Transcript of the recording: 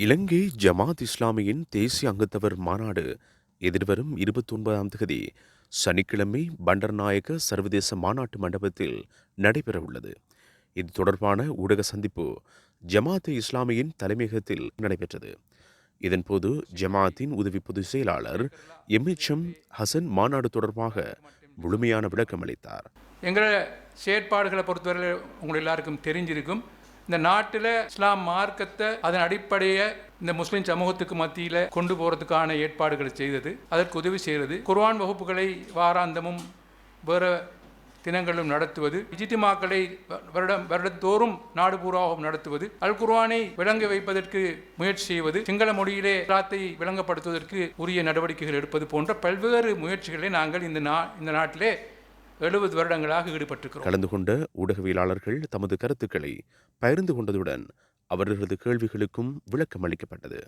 இலங்கை ஜமாத் இஸ்லாமியின் தேசிய அங்கத்தவர் மாநாடு எதிர்வரும் இருபத்தி ஒன்பதாம் தேதி சனிக்கிழமை பண்டர்நாயக்க சர்வதேச மாநாட்டு மண்டபத்தில் நடைபெறவுள்ளது இது தொடர்பான ஊடக சந்திப்பு ஜமாத் இஸ்லாமியின் தலைமையகத்தில் நடைபெற்றது. இதன்போது ஜமாத்தின் உதவி பொதுச் செயலாளர் எம்எச்எம் ஹசன் மாநாடு தொடர்பாக முழுமையான விளக்கம் அளித்தார் எங்களோட செயற்பாடுகளை பொறுத்தவரை உங்களுக்கு எல்லாருக்கும் தெரிஞ்சிருக்கும். இந்த நாட்டில் இஸ்லாம் மார்க்கத்தை அதன் அடிப்படையை இந்த முஸ்லீம் சமூகத்துக்கு மத்தியில் கொண்டு போகிறதுக்கான ஏற்பாடுகளை செய்தது அதற்கு உதவி செய்கிறது. குர்வான் வகுப்புகளை வாராந்தமும் வேறு தினங்களும் நடத்துவது இஜித்திமாக்களை வருடம் வருடத்தோறும் நாடு பூராவும் நடத்துவது அல் குர்வானை விளங்க வைப்பதற்கு முயற்சி செய்வது சிங்கள மொழியிலே இஸ்லாத்தை விளங்கப்படுத்துவதற்கு உரிய நடவடிக்கைகள் எடுப்பது போன்ற பல்வேறு முயற்சிகளை நாங்கள் இந்த நா இந்த நாட்டிலே எழுபது வருடங்களாக ஈடுபட்டிருக்கிறோம். கலந்து கொண்ட ஊடகவியலாளர்கள் தமது கருத்துக்களை பகிர்ந்து கொண்டதுடன் அவர்களது கேள்விகளுக்கும் விளக்கம் அளிக்கப்பட்டது